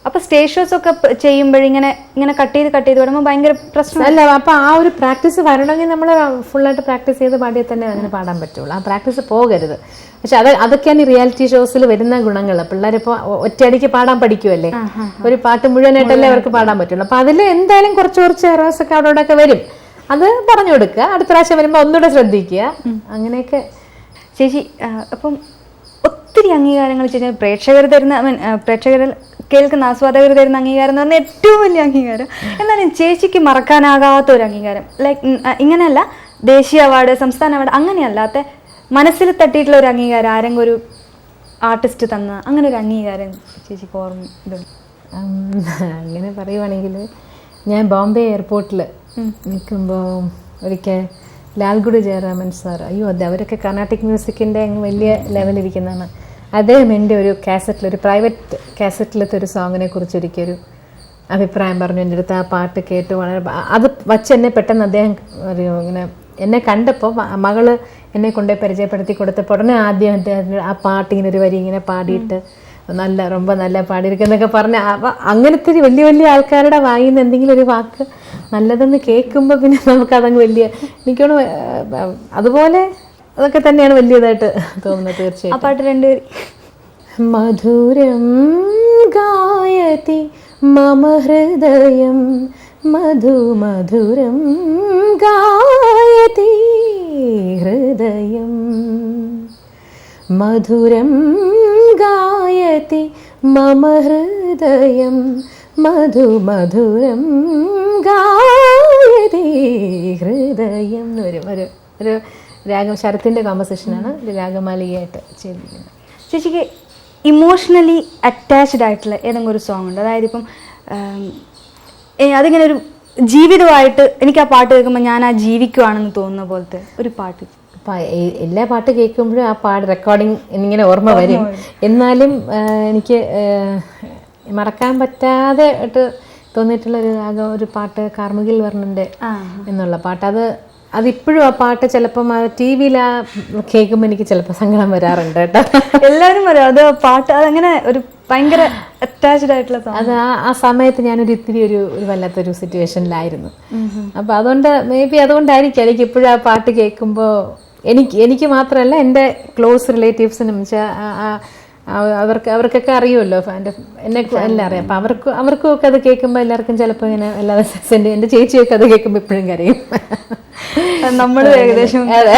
അപ്പൊ സ്റ്റേജ് ഷോസ് ഒക്കെ ചെയ്യുമ്പോഴിങ്ങനെ ഇങ്ങനെ കട്ട് ചെയ്ത് കട്ട് ചെയ്ത് വിടുമ്പോൾ ഭയങ്കര പ്രശ്നം അല്ല അപ്പൊ ആ ഒരു പ്രാക്ടീസ് വരണമെങ്കിൽ നമ്മൾ ഫുള്ളായിട്ട് പ്രാക്ടീസ് ചെയ്ത് പാടിയാൽ തന്നെ അങ്ങനെ പാടാൻ പറ്റുള്ളൂ. ആ പ്രാക്ടീസ് പോകരുത്. പക്ഷെ അത് അതൊക്കെയാണ് ഈ റിയാലിറ്റി ഷോസിൽ വരുന്ന ഗുണങ്ങൾ. പിള്ളേരിപ്പോ ഒറ്റയടിക്ക് പാടാൻ പഠിക്കുമല്ലേ ഒരു പാട്ട് മുഴുവനായിട്ടല്ലേ അവർക്ക് പാടാൻ പറ്റുള്ളൂ. അപ്പൊ അതിൽ എന്തായാലും കുറച്ച് കുറച്ച് എറേഴ്സ് ഒക്കെ അവിടെ ഒക്കെ വരും. അത് പറഞ്ഞു കൊടുക്കുക. അടുത്ത പ്രാവശ്യം വരുമ്പോൾ ഒന്നുകൂടെ ശ്രദ്ധിക്കുക. അങ്ങനെയൊക്കെ. ചേച്ചി അപ്പം ഒത്തിരി അംഗീകാരങ്ങൾ ചേച്ചി. പ്രേക്ഷകർ തരുന്ന പ്രേക്ഷകർ കേൾക്കുന്ന ആസ്വാദകർ തരുന്ന അംഗീകാരം എന്ന് പറഞ്ഞാൽ ഏറ്റവും വലിയ അംഗീകാരം. എന്നാലും ചേച്ചിക്ക് മറക്കാനാകാത്ത ഒരു അംഗീകാരം. ലൈക്ക് ഇങ്ങനെയല്ല ദേശീയ അവാർഡ് സംസ്ഥാന അവാർഡ് അങ്ങനെയല്ലാത്ത മനസ്സിൽ തട്ടിയിട്ടുള്ള ഒരു അംഗീകാരം ആരെങ്കിലും ഒരു ആർട്ടിസ്റ്റ് തന്ന അങ്ങനെ ഒരു അംഗീകാരം ചേച്ചിക്ക് ഓർമ്മ ഇതുണ്ട്. അങ്ങനെ പറയുവാണെങ്കിൽ ഞാൻ ബോംബെ എയർപോർട്ടിൽ നിൽക്കുമ്പോൾ ഒരിക്കൽ ലാൽഗുഡി ജയറാമൻ സാർ അയ്യോ അതെ അവരൊക്കെ കർണാട്ടിക് മ്യൂസിക്കിന്റെ വലിയ ലെവലിരിക്കുന്നതാണ് അദ്ദേഹം എന്റെ ഒരു കാസറ്റിൽ ഒരു പ്രൈവറ്റ് കാസറ്റിലത്തെ ഒരു സോങ്ങിനെ കുറിച്ച് ഒരിക്കലൊരു അഭിപ്രായം പറഞ്ഞു എന്റെ അടുത്ത് ആ പാട്ട് കേട്ട് വളരെ അത് വച്ച് എന്നെ പെട്ടെന്ന് അദ്ദേഹം ഒരു ഇങ്ങനെ എന്നെ കണ്ടപ്പോൾ മകൾ എന്നെ കൊണ്ടുപോയി പരിചയപ്പെടുത്തി കൊടുത്തപ്പോൾ ഉടനെ ആദ്യം അദ്ദേഹത്തിന് ആ പാട്ട് ഇങ്ങനെ ഒരു വരി ഇങ്ങനെ പാടിയിട്ട് നല്ല ரொம்ப നല്ല പാടിയിരിക്കുന്നൊക്കെ പറഞ്ഞ് അപ്പൊ അങ്ങനത്തെ ഒരു വലിയ വലിയ ആൾക്കാരുടെ വായിൽ നിന്ന് എന്തെങ്കിലും ഒരു വാക്ക് നല്ലതെന്ന് കേൾക്കുമ്പോൾ പിന്നെ നമുക്കതങ്ങ് വലിയ എനിക്കോട് അതുപോലെ അതൊക്കെ തന്നെയാണ് വലിയതായിട്ട് തോന്നുന്നത് തീർച്ചയായും ആ പാട്ട് രണ്ടുപേരും മധുരം ഗായതി മമ ഹൃദയം മധു മധുരം ഗായതി ഹൃദയം മധുരം ഗായതി മമ ഹൃദയം മധു മധുരം ഗായതി ഹൃദയം എന്ന് വരും. ഒരു ഒരു രാഗം ശരത്തിന്റെ കോമ്പസിഷനാണ് ഒരു രാഗമാലികയായിട്ട് ചെയ്തിരിക്കുന്നത്. ചേച്ചിക്ക് ഇമോഷണലി അറ്റാച്ച്ഡ് ആയിട്ടുള്ള ഏതെങ്കിലും ഒരു സോങ് ഉണ്ട്? അതായത് ഇപ്പം അതിങ്ങനെ ഒരു ജീവിതമായിട്ട് എനിക്ക് ആ പാട്ട് കേൾക്കുമ്പോൾ ഞാൻ ആ ജീവിക്കുവാണെന്ന് തോന്നുന്ന പോലത്തെ ഒരു പാട്ട് അപ്പൊ എല്ലാ പാട്ട് കേൾക്കുമ്പോഴും ആ പാട് റെക്കോർഡിങ് എന്നിങ്ങനെ ഓർമ്മ വരും. എന്നാലും എനിക്ക് മറക്കാൻ പറ്റാതെ ആയിട്ട് തോന്നിയിട്ടുള്ള ഒരു രാഗം ഒരു പാട്ട് കാർമുകിൽ വർണന്റെ ആ. എന്നുള്ള പാട്ട്. അത് അതിപ്പോഴും ആ പാട്ട് ചിലപ്പം ടി വിയിൽ ആ കേൾക്കുമ്പോൾ എനിക്ക് ചിലപ്പോൾ സങ്കടം വരാറുണ്ട് കേട്ടോ. എല്ലാവരും വരും. അത് പാട്ട് അതങ്ങനെ ഒരു ഭയങ്കര അറ്റാച്ച്ഡ് ആയിട്ടുള്ള അത് ആ ആ സമയത്ത് ഞാനൊരു ഇത്തിരി ഒരു ഒരു വല്ലാത്തൊരു സിറ്റുവേഷനിലായിരുന്നു അപ്പോൾ അതുകൊണ്ട് മേ ബി അതുകൊണ്ടായിരിക്കും എനിക്ക് ഇപ്പോഴും ആ പാട്ട് കേൾക്കുമ്പോൾ എനിക്ക് എനിക്ക് മാത്രമല്ല എന്റെ ക്ലോസ് റിലേറ്റീവ്സിനും അവർക്ക് അവർക്കൊക്കെ അറിയുമല്ലോ. എന്റെ എന്നെ എല്ലാം അറിയാം. അപ്പം അവർക്ക് അവർക്കും ഒക്കെ അത് കേൾക്കുമ്പോൾ എല്ലാവർക്കും ചിലപ്പോൾ ഇങ്ങനെ എല്ലാ എന്റെ എന്റെ ചേച്ചിയൊക്കെ അത് കേൾക്കുമ്പോൾ ഇപ്പോഴും കരയും. നമ്മൾ ഏകദേശം അതെ,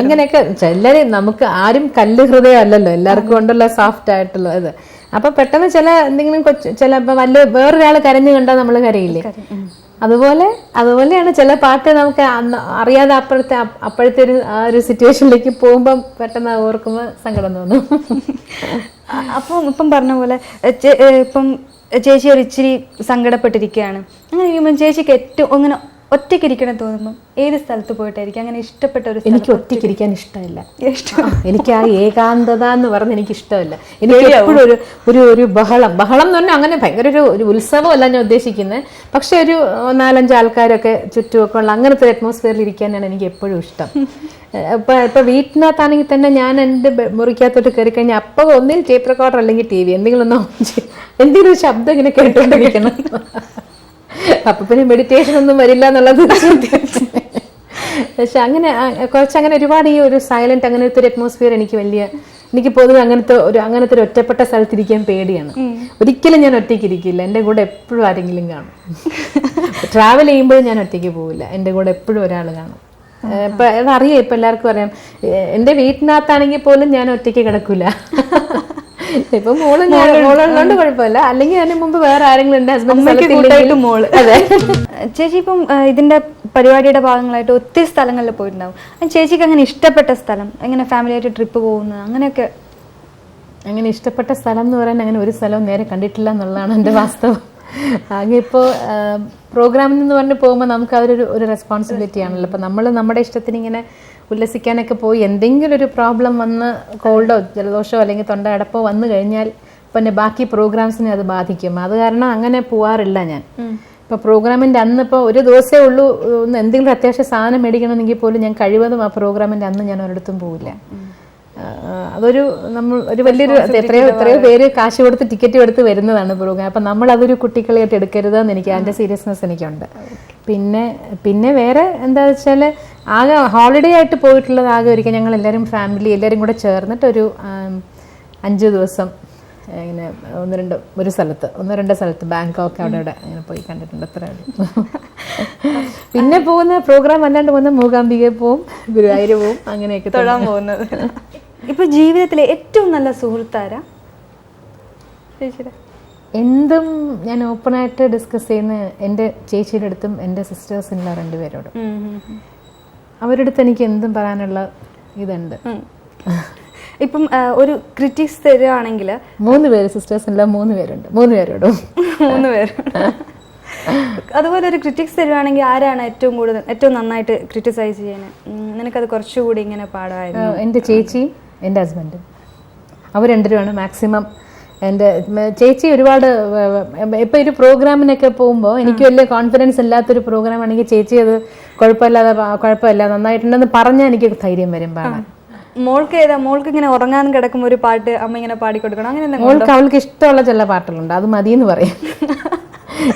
അങ്ങനെയൊക്കെ എല്ലാവരെയും നമുക്ക് ആരും കല്ല് ഹൃദയം അല്ലല്ലോ എല്ലാവർക്കും ഉണ്ടല്ലോ സോഫ്റ്റ് ആയിട്ടുള്ള ഇത്. അപ്പൊ പെട്ടെന്ന് ചില എന്തെങ്കിലും കൊച്ചു ചില ഇപ്പൊ വല്ല വേറൊരാൾ കരഞ്ഞു കണ്ടാൽ നമ്മൾ കരയില്ലേ? അതുപോലെ അതുപോലെയാണ് ചില പാട്ട് നമുക്ക് അറിയാതെ അപ്പോഴത്തെ അപ്പ- അപ്പോഴത്തെ ഒരു ആ ഒരു സിറ്റുവേഷനിലേക്ക് പോകുമ്പോൾ പെട്ടെന്ന് ഓർക്കുമ്പോൾ സങ്കടം തോന്നും. [LAUGHS] അപ്പം ഇപ്പം പറഞ്ഞ പോലെ ഇപ്പം ചേച്ചി ഒരു ഇച്ചിരി സങ്കടപ്പെട്ടിരിക്കുകയാണ്. അങ്ങനെ ചേച്ചിക്ക് ഏറ്റവും അങ്ങനെ ഒറ്റയ്ക്ക് ഇരിക്കണം തോന്നുമ്പോൾ ഏത് സ്ഥലത്ത് പോയിട്ടായിരിക്കും? അങ്ങനെ ഇഷ്ടപ്പെട്ട ഒരു? എനിക്ക് ഒറ്റയ്ക്കിരിക്കാൻ ഇഷ്ടമില്ല. [LAUGHS] ഇഷ്ടം. എനിക്ക് ആ ഏകാന്തത എന്ന് പറഞ്ഞ് എനിക്ക് ഇഷ്ടമല്ല. എനിക്ക് എപ്പോഴും ഒരു ഒരു ഒരു ബഹളം. ബഹളം എന്ന് പറഞ്ഞാൽ അങ്ങനെ ഭയങ്കര ഒരു ഒരു ഉത്സവമല്ല ഞാൻ ഉദ്ദേശിക്കുന്നത് പക്ഷെ ഒരു നാലഞ്ച് ആൾക്കാരൊക്കെ ചുറ്റുമൊക്കെ ഉള്ള അങ്ങനത്തെ ഒരു അറ്റ്മോസ്ഫിയറിൽ ഇരിക്കാനാണ് എനിക്ക് എപ്പോഴും ഇഷ്ടം. ഇപ്പൊ ഇപ്പൊ വീട്ടിനകത്താണെങ്കിൽ തന്നെ ഞാൻ എന്റെ മുറിക്കകത്തോട്ട് കയറി കഴിഞ്ഞാൽ അപ്പോൾ ഒന്നിൽ ടേപ്പ് റെക്കോർഡർ അല്ലെങ്കിൽ ടി വി എന്തെങ്കിലും ഒന്ന് എന്തെങ്കിലും ഒരു ശബ്ദം ഇങ്ങനെ കേട്ടോണ്ടിരിക്കണം. അപ്പൊ പിന്നെ മെഡിറ്റേഷൻ ഒന്നും വരില്ല എന്നുള്ളത് പക്ഷെ അങ്ങനെ കുറച്ച് അങ്ങനെ ഒരുപാട് ഈ ഒരു സൈലന്റ് അങ്ങനത്തെ ഒരു അറ്റ്മോസ്ഫിയർ എനിക്ക് വലിയ എനിക്ക് പൊതുവെ അങ്ങനത്തെ ഒരു അങ്ങനത്തെ ഒരു ഒറ്റപ്പെട്ട സ്ഥലത്തിരിക്കാൻ പേടിയാണ്. ഒരിക്കലും ഞാൻ ഒറ്റയ്ക്ക് ഇരിക്കില്ല. എന്റെ കൂടെ എപ്പോഴും ആരെങ്കിലും കാണും. ട്രാവൽ ചെയ്യുമ്പോഴും ഞാൻ ഒറ്റയ്ക്ക് പോവില്ല. എന്റെ കൂടെ എപ്പോഴും ഒരാൾ കാണും. ഇപ്പം അതറിയാം? ഇപ്പം എല്ലാവർക്കും അറിയാം. എന്റെ വീട്ടിനകത്താണെങ്കിൽ പോലും ഞാൻ ഒറ്റയ്ക്ക് കിടക്കൂല. ഇപ്പൊ മോൾ മോളുള്ളതുകൊണ്ട് കുഴപ്പമില്ല. അല്ലെങ്കിൽ അതിന് മുമ്പ് വേറെ ആരെങ്കിലും ഉണ്ട് ഹസ്ബൻഡ് മോൾ. അതെ. ചേച്ചി ഇപ്പം ഇതിന്റെ പരിപാടിയുടെ ഭാഗങ്ങളായിട്ട് ഒത്തിരി സ്ഥലങ്ങളിൽ പോയിട്ടുണ്ടാവും. ചേച്ചിക്ക് അങ്ങനെ ഇഷ്ടപ്പെട്ട സ്ഥലം എങ്ങനെ ഫാമിലി ആയിട്ട് ട്രിപ്പ് പോകുന്നത് അങ്ങനെയൊക്കെ അങ്ങനെ ഇഷ്ടപ്പെട്ട സ്ഥലം എന്ന് പറയാൻ അങ്ങനെ ഒരു സ്ഥലവും നേരെ കണ്ടിട്ടില്ല എന്നുള്ളതാണ് എന്റെ വാസ്തവം. ആകെ ഇപ്പോൾ പ്രോഗ്രാമിൽ നിന്ന് പറഞ്ഞ് പോകുമ്പോൾ നമുക്ക് അവരൊരു ഒരു റെസ്പോൺസിബിലിറ്റി ആണല്ലോ. അപ്പോൾ നമ്മൾ നമ്മുടെ ഇഷ്ടത്തിന് ഇങ്ങനെ ഉല്ലസിക്കാനൊക്കെ പോയി എന്തെങ്കിലും ഒരു പ്രോബ്ലം വന്ന് കോൾഡോ ജലദോഷമോ അല്ലെങ്കിൽ തൊണ്ടയടപ്പോ വന്നു കഴിഞ്ഞാൽ പിന്നെ ബാക്കി പ്രോഗ്രാംസിനെ അത് ബാധിക്കും. അത് കാരണം അങ്ങനെ പോവാറില്ല ഞാൻ. ഇപ്പോൾ പ്രോഗ്രാമിന്റെ അന്ന് ഇപ്പോൾ ഒരു ദിവസമേ ഉള്ളൂ ഒന്ന് എന്തെങ്കിലും അത്യാവശ്യ സാധനം മേടിക്കണമെങ്കിൽ പോലും ഞാൻ കഴിവതും ആ പ്രോഗ്രാമിന്റെ അന്ന് ഞാൻ ഒരിടത്തും പോവില്ല. അതൊരു നമ്മൾ ഒരു വലിയൊരു എത്രയോ എത്രയോ പേര് കാശ് കൊടുത്ത് ടിക്കറ്റ് എടുത്ത് വരുന്നതാണ് പ്രോഗ്രാം അപ്പം നമ്മൾ അതൊരു കുട്ടികളായിട്ട് എടുക്കരുതെന്ന് എനിക്ക് അതിന്റെ സീരിയസ്നെസ് എനിക്കുണ്ട്. പിന്നെ പിന്നെ വേറെ എന്താ വെച്ചാൽ ആകെ ഹോളിഡേ ആയിട്ട് പോയിട്ടുള്ളത് ആകെ ഒരിക്കൽ ഞങ്ങൾ എല്ലാവരും ഫാമിലി എല്ലാവരും കൂടെ ചേർന്നിട്ട് ഒരു അഞ്ച് ദിവസം ഇങ്ങനെ ഒന്ന് രണ്ട് ഒരു സ്ഥലത്ത് ഒന്ന് രണ്ട് സ്ഥലത്ത് ബാങ്കോക്ക് അവിടെ ഇവിടെ അങ്ങനെ പോയി കണ്ടിട്ടുണ്ട്. അത്ര [LAUGHS] പിന്നെ [LAUGHS] പോകുന്ന പ്രോഗ്രാം അല്ലാണ്ട് പോകുന്ന മൂകാംബിക പോവും ഗുരുവായൂർ പോവും അങ്ങനെയൊക്കെ. തൊഴാൻ പോകുന്നത്. [LAUGHS] ഇപ്പൊ ജീവിതത്തിലെ ഏറ്റവും നല്ല സുഹൃത്താരാ? ചേച്ചിയുടെ എന്തും ഞാൻ ഓപ്പണായിട്ട് ഡിസ്കസ് ചെയ്യുന്ന എന്റെ ചേച്ചിയുടെ അടുത്തും എന്റെ സിസ്റ്റേഴ്സിനുള്ള രണ്ടുപേരോടും ഉം, ഉം, ഉം. അവരുടെ അടുത്ത് എനിക്ക് എന്തും പറയാനുള്ള ഇതുണ്ട്. ഇപ്പം ഒരു ക്രിറ്റിക്സ് തരുവാണെങ്കിൽ മൂന്ന് പേര് സിസ്റ്റേഴ്സ് സിസ്റ്റേഴ്സിനുള്ള മൂന്ന് പേരുണ്ട്. മൂന്ന് പേരോടും. മൂന്ന് പേര്. അതുപോലെ ഒരു ക്രിറ്റിക്സ് തരുവാണെങ്കിൽ ആരാണ് ഏറ്റവും കൂടുതൽ ഏറ്റവും നന്നായിട്ട് ക്രിറ്റിസൈസ് ചെയ്യുന്നത്? നിനക്കത് കുറച്ചുകൂടി ഇങ്ങനെ പാടായിരുന്നു? എന്റെ ചേച്ചിയും എന്റെ ഹസ്ബൻഡും അവർ രണ്ടുപേരുമാണ് മാക്സിമം എന്റെ ചേച്ചി ഒരുപാട് ഇപ്പോൾ ഒരു പ്രോഗ്രാമിനൊക്കെ പോകുമ്പോൾ എനിക്ക് വലിയ കോൺഫിഡൻസ് ഇല്ലാത്തൊരു പ്രോഗ്രാം ആണെങ്കിൽ ചേച്ചി അത് കുഴപ്പമില്ലാതെ കുഴപ്പമില്ല നന്നായിട്ടുണ്ടെന്ന് പറഞ്ഞാൽ എനിക്ക് ധൈര്യം വരും പാടാൻ. മോൾക്ക് ഏതാ? മോൾക്ക് ഇങ്ങനെ ഉറങ്ങാൻ കിടക്കുമ്പോൾ ഒരു പാട്ട് അമ്മ ഇങ്ങനെ പാടിക്കൊടുക്കണം. അങ്ങനെ മോൾക്ക് അവൾക്ക് ഇഷ്ടമുള്ള ചില പാട്ടുകളുണ്ട്. അത് മതിയെന്ന് പറയും. [LAUGHS]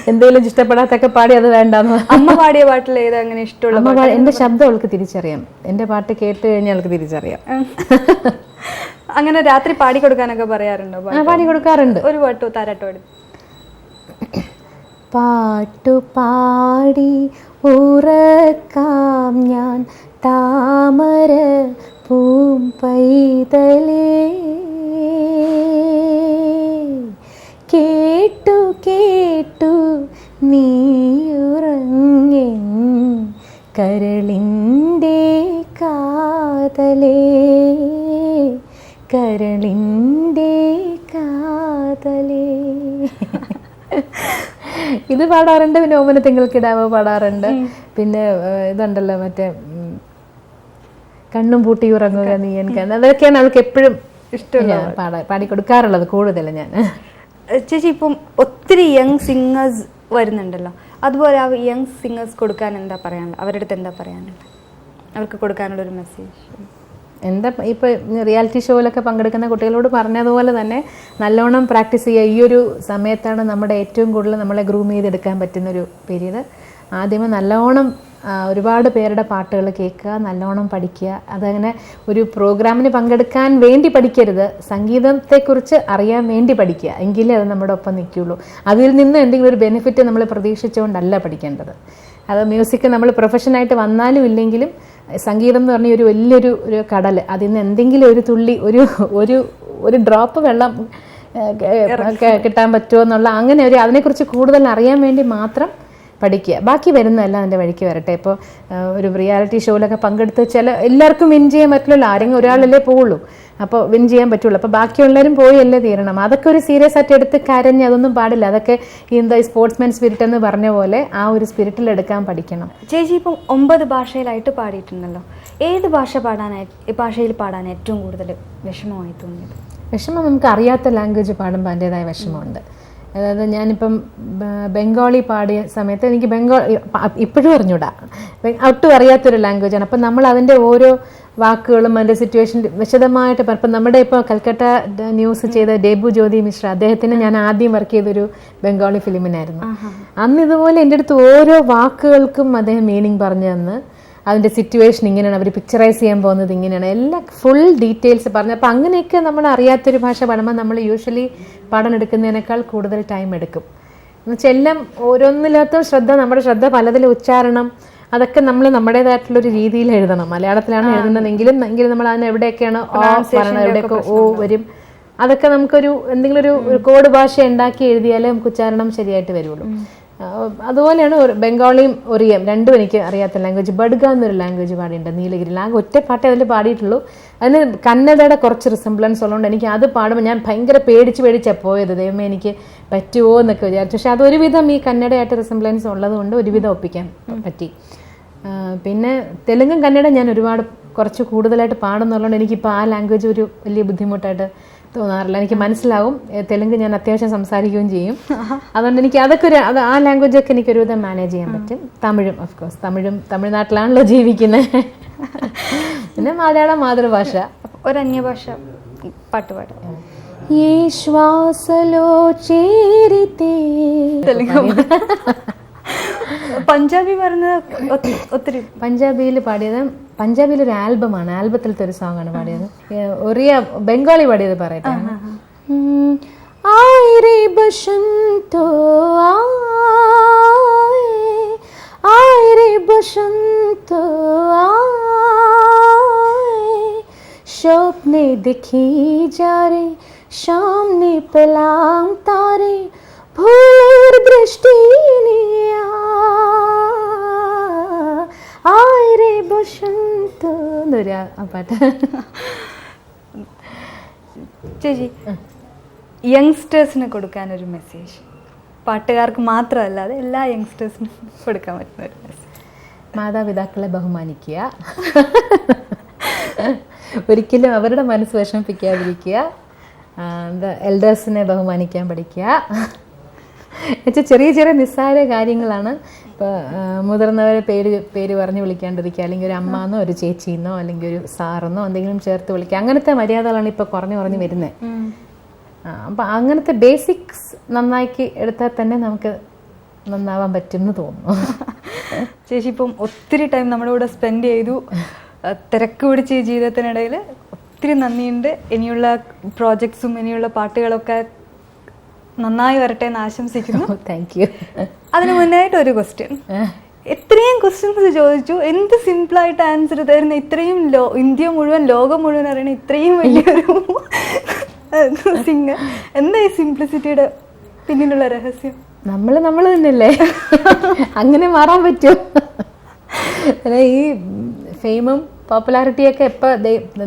എന്തെങ്കിലും ഇഷ്ടപ്പെടാത്തൊക്കെ പാടി അത് വേണ്ടെന്ന് അമ്മ പാടിയ പാട്ടിൽ ഏതാ അങ്ങനെ ഇഷ്ടമുള്ള പാ- ശബ്ദം അവൾക്ക് തിരിച്ചറിയാം. എന്റെ പാട്ട് കേട്ട് കഴിഞ്ഞാൽ അവൾക്ക് തിരിച്ചറിയാം. അങ്ങനെ രാത്രി പാടി കൊടുക്കാനൊക്കെ പറയാറുണ്ടോ പാടി കൊടുക്കാറുണ്ട്. ഒരു പാട്ട് താരാട്ടോട് പാടി. പാട്ടു പാടി ഉറക്കാം ഞാൻ താമര പൂം പൈതലേ. കേട്ടു കേട്ടു നീയുറങ്ങി. കരളിന്റെ കാതലേ കരളിന്റെ കാതലേ. ഇത് പാടാറുണ്ട് പിന്നെ ഓമന തിങ്കൾക്കിടാവ് പാടാറുണ്ട്. പിന്നെ ഇതുണ്ടല്ലോ മറ്റേ കണ്ണും പൂട്ടി ഉറങ്ങുക നീ എനിക്ക് അതൊക്കെയാണ് അവൾക്ക് എപ്പോഴും ഇഷ്ടമില്ല പാടാ പാടിക്കൊടുക്കാറുള്ളത് കൂടുതൽ ഞാൻ. ചേച്ചി ഇപ്പം ഒത്തിരി യങ് സിംഗേഴ്സ് വരുന്നുണ്ടല്ലോ. അതുപോലെ ആ യങ് സിംഗേഴ്സ് കൊടുക്കാൻ എന്താ പറയാനുള്ളത്? അവരുടെ അടുത്ത് എന്താ പറയാനുള്ളത്? അവർക്ക് കൊടുക്കാനുള്ള ഒരു മെസ്സേജ് എന്താ ഇപ്പോൾ റിയാലിറ്റി ഷോയിലൊക്കെ പങ്കെടുക്കുന്ന കുട്ടികളോട് പറഞ്ഞതുപോലെ തന്നെ നല്ലോണം പ്രാക്ടീസ് ചെയ്യുക. ഈ ഒരു സമയത്താണ് നമ്മുടെ ഏറ്റവും കൂടുതൽ നമ്മളെ ഗ്രൂം ചെയ്തെടുക്കാൻ പറ്റുന്ന ഒരു പീരീഡ് ആദ്യമേ നല്ലോണം ഒരുപാട് പേരുടെ പാട്ടുകൾ കേൾക്കുക നല്ലോണം പഠിക്കുക. അതങ്ങനെ ഒരു പ്രോഗ്രാമിന് പങ്കെടുക്കാൻ വേണ്ടി പഠിക്കരുത്. സംഗീതത്തെക്കുറിച്ച് അറിയാൻ വേണ്ടി പഠിക്കുക. എങ്കിലേ അത് നമ്മുടെ ഒപ്പം നിൽക്കുകയുള്ളൂ. അതിൽ നിന്ന് എന്തെങ്കിലും ഒരു ബെനിഫിറ്റ് നമ്മൾ പ്രതീക്ഷിച്ചുകൊണ്ടല്ല പഠിക്കേണ്ടത്. അത് മ്യൂസിക് നമ്മൾ പ്രൊഫഷനായിട്ട് വന്നാലും ഇല്ലെങ്കിലും സംഗീതം എന്ന് പറഞ്ഞ ഒരു വലിയൊരു ഒരു കടൽ. അതിൽ നിന്ന് എന്തെങ്കിലും ഒരു തുള്ളി ഒരു ഒരു ഒരു ഡ്രോപ്പ് വെള്ളം കിട്ടാൻ പറ്റുമോ എന്നുള്ള അങ്ങനെ ഒരു അതിനെക്കുറിച്ച് കൂടുതൽ അറിയാൻ വേണ്ടി മാത്രം പഠിക്കുക. ബാക്കി വരുന്നതെല്ലാം അതിന്റെ വഴിക്ക് വരട്ടെ. ഇപ്പോൾ ഒരു റിയാലിറ്റി ഷോയിലൊക്കെ പങ്കെടുത്ത് ചില എല്ലാവർക്കും വിൻ ചെയ്യാൻ പറ്റില്ലല്ലോ ആരെങ്കിലും ഒരാളല്ലേ പോവുള്ളൂ. അപ്പോൾ വിൻ ചെയ്യാൻ പറ്റുള്ളൂ. അപ്പോൾ ബാക്കിയുള്ളവരും പോയി അല്ലേ തീരണം. അതൊക്കെ ഒരു സീരിയസ് ആയിട്ട് എടുത്ത് കരഞ്ഞ് അതൊന്നും പാടില്ല. അതൊക്കെ ഈ എന്താ സ്പോർട്സ്മാൻ സ്പിരിറ്റ് എന്ന് പറഞ്ഞ പോലെ ആ ഒരു സ്പിരിറ്റിൽ എടുക്കാൻ പഠിക്കണം. ചേച്ചി ഇപ്പം ഒമ്പത് ഭാഷയിലായിട്ട് പാടിയിട്ടുണ്ടല്ലോ. ഏത് ഭാഷ പാടാനായി ഭാഷയിൽ പാടാൻ ഏറ്റവും കൂടുതൽ വിഷമമായി തോന്നിയത്? വിഷമം നമുക്ക് അറിയാത്ത ലാംഗ്വേജ് പാടുമ്പോൾ അതിന്റെതായ വിഷമമുണ്ട്. അതായത് ഞാനിപ്പം ബംഗാളി പാടിയ സമയത്ത് എനിക്ക് ബംഗാളി ഇപ്പോഴും അറിഞ്ഞൂടാ. ഒട്ടും അറിയാത്തൊരു ലാംഗ്വേജാണ് അപ്പം നമ്മൾ അതിന്റെ ഓരോ വാക്കുകളും അതിന്റെ സിറ്റുവേഷൻ വിശദമായിട്ട് ഇപ്പം നമ്മുടെ ഇപ്പോൾ കൽക്കട്ട ന്യൂസ് ചെയ്ത ഡേബു ജ്യോതി മിശ്ര അദ്ദേഹത്തിന് ഞാൻ ആദ്യം വർക്ക് ചെയ്തൊരു ബംഗാളി ഫിലിമിനായിരുന്നു അന്ന് ഇതുപോലെ എന്റെ അടുത്ത് ഓരോ വാക്കുകൾക്കും അദ്ദേഹം മീനിങ് പറഞ്ഞു തന്ന്. അതിന്റെ സിറ്റുവേഷൻ ഇങ്ങനെയാണ്. അവർ പിക്ചറൈസ് ചെയ്യാൻ പോകുന്നത് ഇങ്ങനെയാണ്. എല്ലാം ഫുൾ ഡീറ്റെയിൽസ് പറഞ്ഞു. അപ്പോൾ അങ്ങനെയൊക്കെ നമ്മൾ അറിയാത്തൊരു ഭാഷ പാടുമ്പോൾ നമ്മൾ യൂഷ്വലി പാഠം എടുക്കുന്നതിനേക്കാൾ കൂടുതൽ ടൈം എടുക്കും. എന്നുവെച്ചാൽ എല്ലാം ഓരോന്നില്ലാത്ത ശ്രദ്ധ നമ്മുടെ ശ്രദ്ധ പലതിലും ഉച്ചാരണം. അതൊക്കെ നമ്മൾ നമ്മുടേതായിട്ടുള്ളൊരു രീതിയിൽ എഴുതണം. മലയാളത്തിലാണ് എഴുതുന്നതെങ്കിലും എങ്കിലും നമ്മൾ അതിന് എവിടെയൊക്കെയാണ് ഓ പറയണത് എവിടെയൊക്കെ ഓ വരും. അതൊക്കെ നമുക്കൊരു എന്തെങ്കിലും ഒരു കോഡ് ഭാഷ ഉണ്ടാക്കി എഴുതിയാലേ നമുക്ക് ഉച്ചാരണം ശരിയായിട്ട് വരുള്ളൂ. അതുപോലെയാണ് ബംഗാളിയും ഒറിയം രണ്ടും എനിക്ക് അറിയാത്ത ലാംഗ്വേജ് ബഡ്ഗ എന്നൊരു ലാംഗ്വേജ് പാടിയിട്ടുണ്ട് നീലഗിരി. ലാംഗ് ഒറ്റ പാട്ടേ അതിൽ പാടിയിട്ടുള്ളൂ. അതിന് കന്നഡയുടെ കുറച്ച് റിസംബ്ലൻസ് ഉള്ളതുകൊണ്ട് എനിക്ക് അത് പാടുമ്പോൾ ഞാൻ ഭയങ്കര പേടിച്ച് പേടിച്ചാണ് പോയത്. ദൈവമേ എനിക്ക് പറ്റുമോ എന്നൊക്കെ വിചാരിച്ചു. പക്ഷെ അതൊരുവിധം ഈ കന്നഡയായിട്ട് റിസംബ്ലൻസ് ഉള്ളതുകൊണ്ട് ഒരുവിധം ഒപ്പിക്കാൻ പറ്റി. പിന്നെ തെലുങ്കും കന്നഡ ഞാൻ ഒരുപാട് കുറച്ച് കൂടുതലായിട്ട് പാടുന്നുള്ളതുകൊണ്ട് എനിക്കിപ്പോൾ ആ ലാംഗ്വേജ് ഒരു വലിയ ബുദ്ധിമുട്ടായിട്ട് തോന്നാറില്ല. എനിക്ക് മനസ്സിലാവും. തെലുങ്ക് ഞാൻ അത്യാവശ്യം സംസാരിക്കുകയും ചെയ്യും. അതുകൊണ്ട് എനിക്ക് അതൊക്കെ ഒരു അത് ആ ലാംഗ്വേജ് ഒക്കെ എനിക്ക് ഒരുവിധം മാനേജ് ചെയ്യാൻ പറ്റും. തമിഴും ഓഫ് കോഴ്സ് തമിഴും തമിഴ്നാട്ടിലാണല്ലോ ജീവിക്കുന്നത് പിന്നെ മലയാളം മാതൃഭാഷ. ഒരു അന്യഭാഷ പാട്ട് പാടാം. ഈ ശ്വാസലോ ചേരിത്തേ. പഞ്ചാബി പറഞ്ഞ ഒത്തിരി പഞ്ചാബിയിൽ പാടിയത് പഞ്ചാബിയിൽ ഒരു ആൽബമാണ് ആൽബത്തിലത്തെ ഒരു സോങ് ആണ് പാടിയത്. ഒറിയ ബംഗാളി പാടിയത് പറയട്ടെ. ആയിരേ ബസന്തോ ആയിരേ ബസന്തോ സ്വപ്নে দেখি যারে সামনে পেলাম তারে പാട്ട്. ചേച്ചി യങ്സ്റ്റേഴ്സിന് കൊടുക്കാനൊരു മെസ്സേജ് പാട്ടുകാർക്ക് മാത്രമല്ലാതെ എല്ലാ യങ്സ്റ്റേഴ്സിനും കൊടുക്കാൻ പറ്റുന്ന ഒരു മെസ്സേജ് മാതാപിതാക്കളെ ബഹുമാനിക്കുക. ഒരിക്കലും അവരുടെ മനസ്സ് വിഷമിപ്പിക്കാതിരിക്കുക. എൽഡേഴ്സിനെ ബഹുമാനിക്കാൻ പഠിക്കുക. എന്നുവെച്ചാൽ ചെറിയ ചെറിയ നിസ്സാര കാര്യങ്ങളാണ്. ഇപ്പോൾ മുതിർന്നവരെ പേര് പേര് പറഞ്ഞ് വിളിക്കാണ്ടിരിക്കുക. അല്ലെങ്കിൽ ഒരു അമ്മാന്നോ ഒരു ചേച്ചിന്നോ അല്ലെങ്കിൽ ഒരു സാറെന്നോ എന്തെങ്കിലും ചേർത്ത് വിളിക്കുക. അങ്ങനത്തെ മര്യാദകളാണ് ഇപ്പോൾ കുറഞ്ഞു കുറഞ്ഞു വരുന്നത് അപ്പം അങ്ങനത്തെ ബേസിക്സ് നന്നാക്കി എടുത്താൽ തന്നെ നമുക്ക് നന്നാവാൻ പറ്റുമെന്ന് തോന്നുന്നു. [LAUGHS] ചേച്ചി ഇപ്പം ഒത്തിരി ടൈം നമ്മുടെ കൂടെ സ്പെൻഡ് ചെയ്തു. തിരക്ക് പിടിച്ച ജീവിതത്തിനിടയിൽ ഒത്തിരി നന്ദിയുണ്ട്. ഇനിയുള്ള പ്രോജക്ട്സും ഇനിയുള്ള പാട്ടുകളൊക്കെ നന്നായി വരട്ടെ എന്ന് ആശംസിക്കുന്നു. താങ്ക് യു അതിന് മുന്നായിട്ട് ഒരു ക്വസ്റ്റ്യൻ എത്രയും ക്വസ്റ്റ്യൻസ് ചോദിച്ചു. എന്ത് സിമ്പിളായിട്ട് ആൻസർ തരുന്ന ഇത്രയും ലോ ഇന്ത്യ മുഴുവൻ ലോകം മുഴുവൻ അറിയണ ഇത്രയും വലിയൊരു [LAUGHS] സിംഗർ എന്താ ഈ സിംപ്ലിസിറ്റിയുടെ പിന്നിലുള്ള രഹസ്യം? നമ്മൾ നമ്മൾ തന്നെയല്ലേ? അങ്ങനെ മാറാൻ പറ്റുമോ അല്ല ഈ ഫെയിമും പോപ്പുലാരിറ്റിയൊക്കെ എപ്പോൾ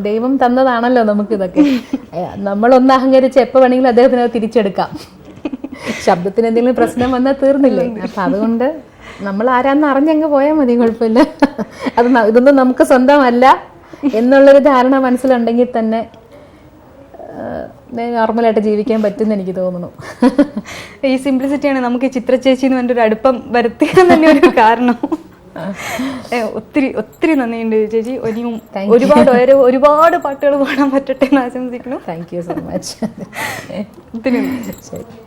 ദൈവം തന്നതാണല്ലോ നമുക്കിതൊക്കെ. നമ്മളൊന്ന് അഹങ്കരിച്ച് എപ്പോൾ വേണമെങ്കിലും അദ്ദേഹത്തിന് അത് തിരിച്ചെടുക്കാം. ശബ്ദത്തിന് എന്തെങ്കിലും പ്രശ്നം വന്നാൽ തീർന്നില്ലേ? അപ്പം അതുകൊണ്ട് നമ്മൾ ആരാന്ന് അറിഞ്ഞങ്ങ് പോയാൽ മതി കുഴപ്പമില്ല. അത് ഇതൊന്നും നമുക്ക് സ്വന്തമല്ല എന്നുള്ളൊരു ധാരണ മനസ്സിലുണ്ടെങ്കിൽ തന്നെ നോർമലായിട്ട് ജീവിക്കാൻ പറ്റുമെന്ന് എനിക്ക് തോന്നുന്നു. ഈ സിംപ്ലിസിറ്റിയാണ് നമുക്ക് ഈ ചിത്ര ചേച്ചി എന്ന് പറഞ്ഞൊരു അടുപ്പം വരുത്തിയാൻ തന്നെ ഒരു കാരണം. ഒത്തിരി ഒത്തിരി നന്ദിയുണ്ട് ചേച്ചി. ഇനിയും. ഒരുപാട് ഒരു- ഒരുപാട് പാട്ടുകൾ പാടാൻ പറ്റട്ടെ എന്ന് ആശംസിക്കുന്നു. താങ്ക് യു സോ മച്ച് ഒത്തിരി ശരി.